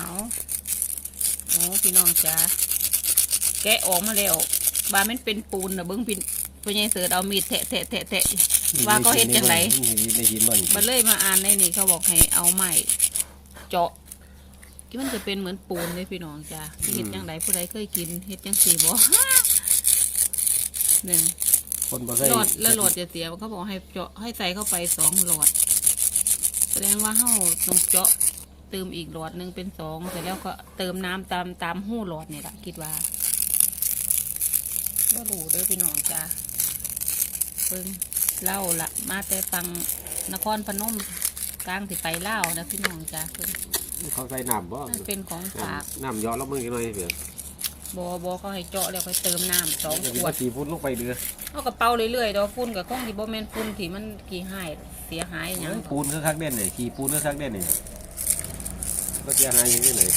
เอาโอ้พี่น้องจ้าแกะออกมาแล้วบามันเป็นปูนนะเบิ้งพี่พี่ยายเสิร์ชเอามีดแทะแทะแทะแทะว่าเขาเห็นจังไรในหินบ่นบัดเลยมาอ่านในนี่เขาบอกให้เอาไม้เจาะที่มันจะเป็นเหมือนปูนเลยพี่น้องจ้าที่เห็ดจังไรผู้ใดเคยกินเห็ดจังสีบ่หนึ่งคนบ่เคยหลอดแล้วหลอดจะเสียเขาบอกให้เจาะให้ใส่เข้าไปสองหลอด แสดงว่าเฮาต้องเจาะ เติมอีกหลอดหนึ่งเป็นสองเสร็จแล้วก็เติมน้ำตามตามหู้หลอดเนี่ยแหละคิดว่าก็รู้เด้อพี่น้องจ้าเพิ่งเล่าละมาแต่ฟังนครพนมกลางที่ไปเล่าวนะพี่น้องจ้าเพิ่นเขาใส่น้ำบ่นั่นเป็นของฝากน้ำเยอะแล้วมึงกันหน่อยเพื่อนบอบอเขาให้เจาะแล้วค่อยเติมน้ำสองจะขมีวดว่าสีพุ่นลงไปเดือเอากระเป๋าเรื่อยๆดอกฝุ่นกับข้องที่บ่แม่นฝุ่นที่มันกี่หายเสียหายหยังปูนคือคักเด่นเลยขี่ปูนคือคักเด่นเลย ก็เสียหายอย่างนี้เลย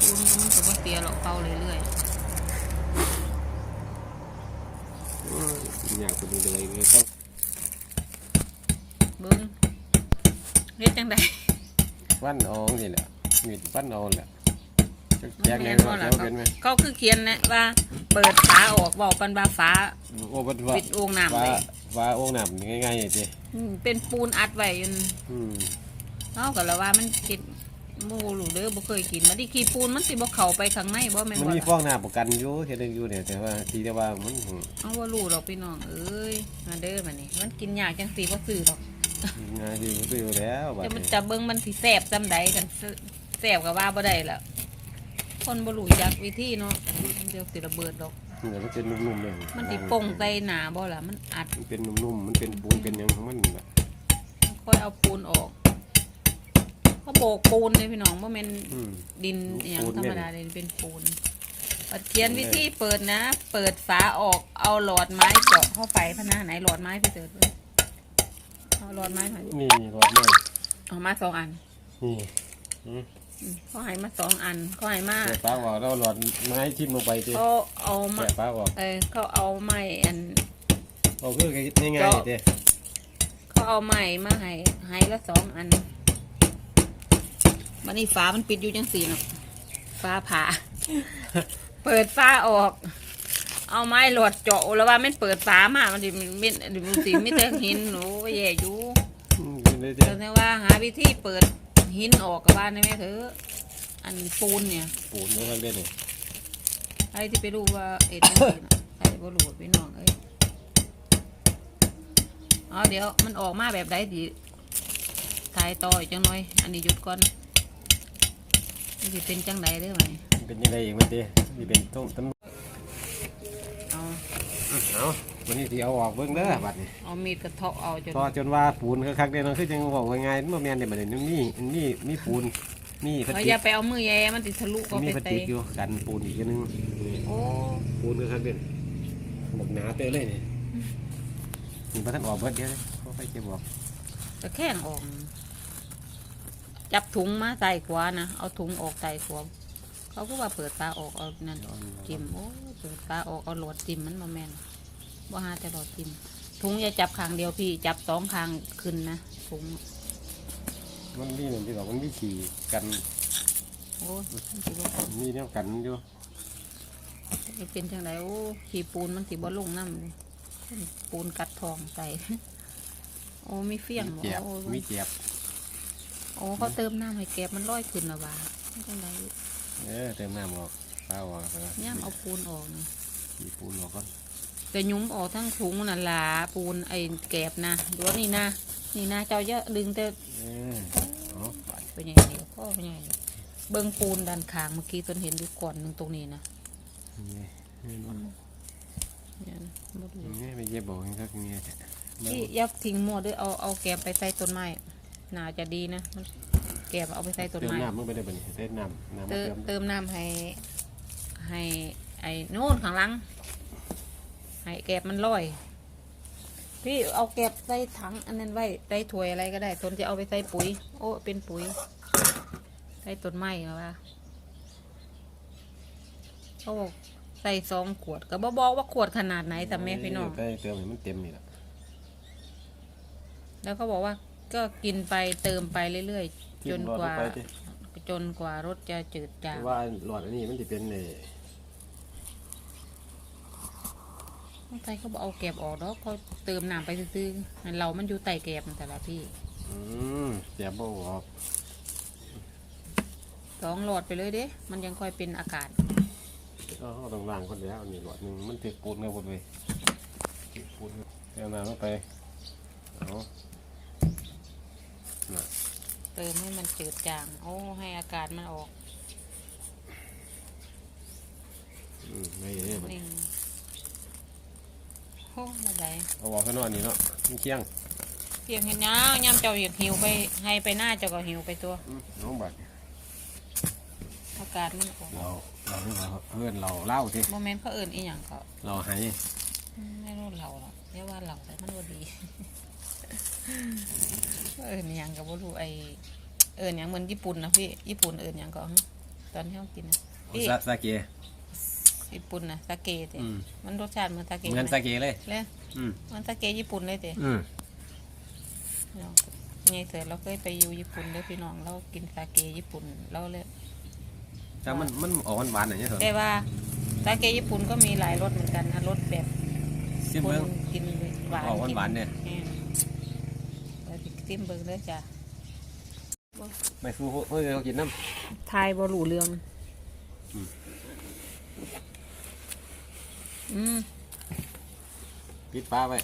ฝุ่นก็มันก็บ่เสียหรอกเป่าเรื่อยอยากคนนี้เลยต้องๆเบิ่งเฮ็ดจังไดวันเอานี่แหละมีวันเอาแหละแจ้งแม่แน่นนบ่อนล่ะแล้วเขาเป็นไหมเขาคือเขียนนะว่า เปิดฝาออกเว้ากันว่าฝา โอ้บัดว่าปิดโอ่งน้ำว่าไว้ว่าโอ่งน้ำง่ายๆจีอืมเป็นปูนอัดไว้อยู่นั่นอืม เอาก็แล้วว่ามันคิดหมู่รู้เด้อบ่เคยกินมาดิขี้ปูนมันสิบ่เข้าไปข้างในบ่แม่นมันบ่มีล่ะฟองน้ำประกันอยู่เฮ็ดได้อยู่เนี่ยแต่ว่าทีแต่ว่ามันเอาว่ารู้ดอกพี่น้องเอ้ยมาเด้อมานี่มันกินยากจังสิบ่ซื้อดอกง่ายดีก็อยู่แล้วบัดจะมันนี้จะเบิ่งมันสิแสบซำใดกันแสบก็ว่าบ่ได้ล่ะคนบ่รู้จักวิธีเนาะเดี๋ยวสิระเบิดดอก เนี่ยมันเป็นนุ่มๆเลยมันสิป่งใส่หนาบ่ล่ะมันอัดมันเป็นนุ่มๆมันเป็นปูนเป็นหยังของมันน่ะค่อยเอาปูนออก เขาโบกปูนเลยพี่น้องบ่แม่นอืม ดินอหย่างปูนธรเนี่รยมดาเลยเป็นปูนปัดเขียนวิธีเปิดนะ เปิดฝาออกเอาหลอดไม้เจาะเข้าไปพะนะไหนหลอดไม้พี่เติร์ดเว้ยเอาหลอดไม้หน่อยนี่รอดเลยเอามาสองอันนี่อืมอืมเขาให้มาสองอันเขาให้มาแกะฟ้าออกแล้วหลอดไม้ทิ่มลงไปทีเขาเอามาแกะฟ้าออกเออเขาเอาไม้อัน เอาคือง่ายๆเด้เขาเอาไม้มาให้ให้ละสองอัน มันนี่ฟ้ามันปิดอยู่จังสี่เนาะฟ้าผ่า เปิดฟ้าออก เอาไม้หลอดเจาะแล้วว่ามันเปิดฟ้ามามันดิมิดดิมันสิมิแต่หินหนูแย่อยู่อืมกินเลยเด้แต่ว่าหาวิธีเปิดหินออกกับบ้านได้ไหมเถอะอันปูนเนี่ย ปูนมันก็เล่นนี่ใครที่ไปรู้ว่าเอ็ดจังซี่น่ะใครบ่รู้พี่น้องเอ้ยเอาเดี๋ยวมันออกมาแบบใดดีถ่ายต่ออีกจังหน่อย อันนี้หยุดก่อนนี่ สิเป็นจังไดเด้อไหมมันเป็นยังไงอีกมันเด้นี่เป็นต้มต้มเอาเอาวันนี้สิเอาออกเบิ่งเด้อบัดนี้เอามีดกระเทาะเอาจนต่อจนว่าปูนคักๆเด้เนาะคือจังบอกว่าง่ายมันบ่แม่นเด้บัดนี้นี่นี่มีปูนมีพลาสเอาติอย่ากไปเอามือแย่มันติทะลุก็มีไปพลาสเตะติกอยู่กันปูนอีกอันนึงนี่โอ้ปูนคักๆเด้บักหนาเตอะเลยนี่นี่บ่ทันออกเบิดเดี๋ยวเลยเขาไปเก็บออกตะแข้งออก จับถุงมาใส่ขวานะเอาถุงออกใส่ขวาเขาก็ว่าเปิดตาออกเอานั่นจิ้มโอ้ยเปิดปลาออกเอาหลอดจิ้มมันมาแม่นบ่หาแต่หลอดจิ้มถุงอย่าจับข้างเดียวพี่จับสองข้างขึ้นนะถุงมันมีนั่นที่บอกมันมีขี่กันโอ้ยมันสิบ่มีแนวกันอยู่สิเป็นจังไดโอ้ขี่ปูนมันสิบ่ลงน้ำเลยปูนกัดทองใส่โอ้มีเฟี้ยงมีบ่เจ็บโอ้มีเจ็บ โอ้เขาเติมน้ำให้แกบมันลอยขึ้นหรอวะมันจังไดเออเติมน้ำออกเปล่าออกแล้วย่ำเอาปูนออกนี่ขี่ปูนออกก่อนแต่ยุ้มออกทั้งถุงนั่นล่ะปูนไอ้แกบนะดูว่านี่นะนี่นะเจ้าเยอะดึงแต่เออเอาไปเป็นยังไงพ่อเป็นยังไงเบิ้งปูนด้านข้างเมื่อกี้ตนเห็นอยู่ก่อนหนึ่งตรงนี้นะนี่นี่เนาะเนี่ยนะบ่ดูนี่ไปเย็บบอกให้เขาอย่างเงี้ยแท้ที่ยับทิ้งหมดด้วยเอาเอาแกบไปใส่ต้นไม้ น่าจะดีนะมันแกบเอาไปใส่ต้นเติมไม้น้ำมึงไปได้บ่นี่เติมน้ำน้ำมาเติมเติมเติมน้ำให้ให้ไอ้โน่นข้างหลังให้แกบมันลอย พี่เอาแกบใส่ถังอันนั้นไว้ใส่ถ้วยอะไรก็ได้ตนจะเอาไปใส่ปุ๋ย โอ้เป็นปุ๋ยใส่ต้นไม้เหรอวะเขาบอกใส่สองขวดก็บอบอกว่าขวดขนาดไหนแต่แม่พี่น้องเติมเติมให้มันเต็มนี่แหละแล้วเขาบอกว่า ก็กินไปเติมไปเรื่อยๆ จนกว่า ไปดิไปจนกว่ารสจะจืดจางเพราะว่าหลอดอันนี้มันจะเป็นเอ่อบางไทยเขาบอกเอาแกบออกแล้วเขาเติมน้ำไปซื้อๆให้เรามันอยู่ใต้แกบนั่นแต่ละพี่อืมเสียบ่ออกสองหลอดไปเลยเด้ มันยังค่อยเป็นอากาศก็เขาต้องล้างคนเดียวอันนี้หลอดหนึงมันถึกปูนกันหมดเลยถึกปูนเอาน้ำลงไปเอาน่ะเติมให้มันจืดจาง โอ้ ให้อากาศมันออกอืมไม่ได้มันนิ่งโอ้ไม่ได้เอาออกข้างนอกนี่เนาะเคียงเพียงเห็นยังย่ำเจ้าอยากหิวไป ให้ไปหน้าเจ้าก็หิวไปตัว อืมน้องบัดอากาศมันออกเราเราเรื่องเราเพื่อนเราเล่าสิโมเมนต์เขาเอิญอีหยังเขาเราหายอืมไม่รู้เราหรอกเรียกว่าเราแต่มันว่าดี เอิญอหย่างกับว่ารู้ไอเอิญอย่างเหมือนญี่ปุ่นนะพี่ญี่ปุ่นเอิญอย่างก็ตอนที่เขากินนะพี่ซาซาเกะญี่ปุ่นนะสาเกะเตอืมมันรสชาติเหมือนสาเกะเหมือนไหมซาเกะเลยเลยอืมมันสาเกะญี่ปุ่นเลยเตอืมน้องไงเสร็จเราเคยไปอยู่ญี่ปุ่นเลยพี่น้องเรากินสาเกญี่ปุ่นเราเลยแต่มันมันออกหวานๆหน่อยเนี่ยเถอะแต่ว่าสาเกญี่ปุ่นก็มีหลายรสเหมือนกันนะรสแบบซิมคเบิ้นงกินหวานออกกิหวานๆเนี่ยแม่เราสิ ซิมเบิงเลยจ้ะไม่สู้เฮ้ยเรากินน้ำทายบรูเรื่อง อืมปิดฟ้าไว้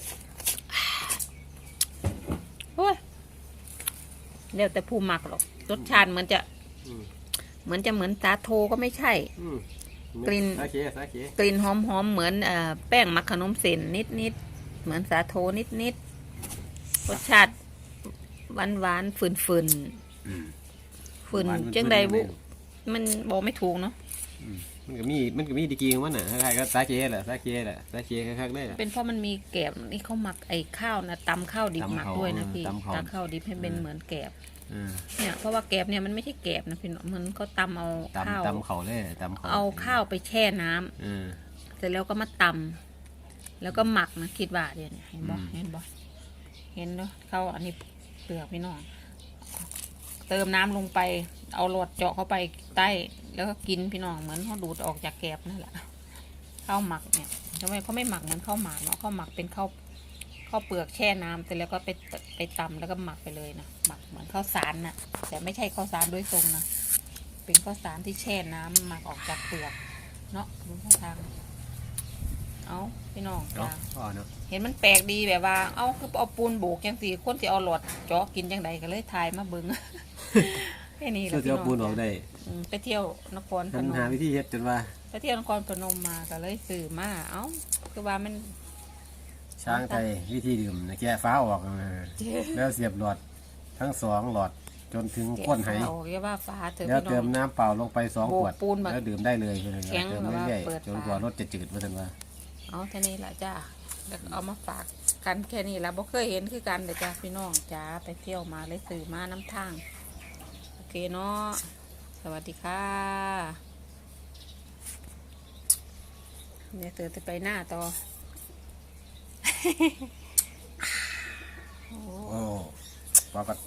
โอ้ยเดี๋ยวแต่ผู้หมักหรอกรสชาติเหมือนจะอืมเหมือนจะเหมือนสาโทก็ไม่ใช่ อืมกลิ่นซาเกะซาเกะกลิ่นหอมหอมๆเหมือนเอ่อแป้งมักขนมเส้นนิดนิดๆเหมือนสาโทนิดนิดๆรสชาติ หวานหวานๆฝืนฝืนอืมฝืนหวานๆจังใดบุฝืน มันบอกไม่ถูกเนาะอืมมันก็มีมันก็มีดีกรีของมันน่ะคล้ายๆก็ซาเกะแหละซาเกะแหละซาเกะคล้ายๆเลยแหละ เป็นเพราะมันมีแกบนี่เขาหมักไอ้ข้าวนะตำข้าวดิบตำหมักข้าวด้วยนะพี่ตำข้าว ตำข้าวดิบให้เป็นอืมเหมือนแกบอืมเนี่ยเพราะว่าแกบเนี่ยมันไม่ใช่แกบนะพี่น้องมันเขาตำเอาข้าวตำตำเขาเลยตำเขาเอาข้าวไปแช่น้ำอืมเสร็จแล้วก็มาตำแล้วก็หมักนะคิดว่าเดี๋ยวนี้เห็นบ่อืม เห็นบ่เห็นเนาะเข้าอันนี้ เปลือกพี่น้องเติมน้ำลงไป เอาหลอดเจาะเข้าไปใต้ แล้วก็กินพี่น้องเหมือนเขาดูดออกจากแกบนั่นแหละข้าวหมักเนี่ยทำไมเขาไม่หมักเหมือนข้าวหมากเนาะข้าวหมักเป็นข้าวข้าวเปลือกแช่น้ำเสร็จแล้วก็ไปตไปตำแล้วก็หมักไปเลยนะหมักเหมือนข้าวสารน่ะ แต่ไม่ใช่ข้าวสารโดยตรงนะเป็นข้าวสารที่แช่น้ำหมักออกจากเปลือก เนาะคุณผู้ทางเอาพี่น้องเนาะพ่อเนาะ เห็นมันแปลกดีแบบว่า เอาคือเอาปูนโบกจังสีคนที่เอาหลอดเจาะกินจังใดก็เลยทายมาเบิงแค่นี้แหเสื้ละอเจ้าปูนออกได้อืมไปเที่ยวนครพท่านนมหาวิธีเฮ็ดจนว่า ไปเที่ยวนครพนมมาก็เลยซื้อมาเอ้าคือว่ามัน ช้างไทยวิธีดื่มนะแกะฟ้าออกเออแล้วเสียบหลอดทั้งสองหลอดจนถึงก้นไหเอาเรียกว่าฟ้าเถอะแล้วพี่น้เติอมง น้ำเปล่าลงไปสองโบกขวดปูนมาแล้วดื่มได้เลยเพื่อนแข็งเติมแบบว่าเรื่อยเปิดๆจนฝากว่ารสจะจืดเพื่อนว่าเอาแค่นี้ละจ้า แล้วก็เอามาฝากกันแค่นี้ละบ่เคยเห็นคือกันเลยจ้าพี่น้องจ้าไปเที่ยวมาเลยสื่อมาน้ำทาง โอเคเนาะสวัสดีค่ะเนี่ยเตือจะไปหน้าต่อโอ้ ปลากัด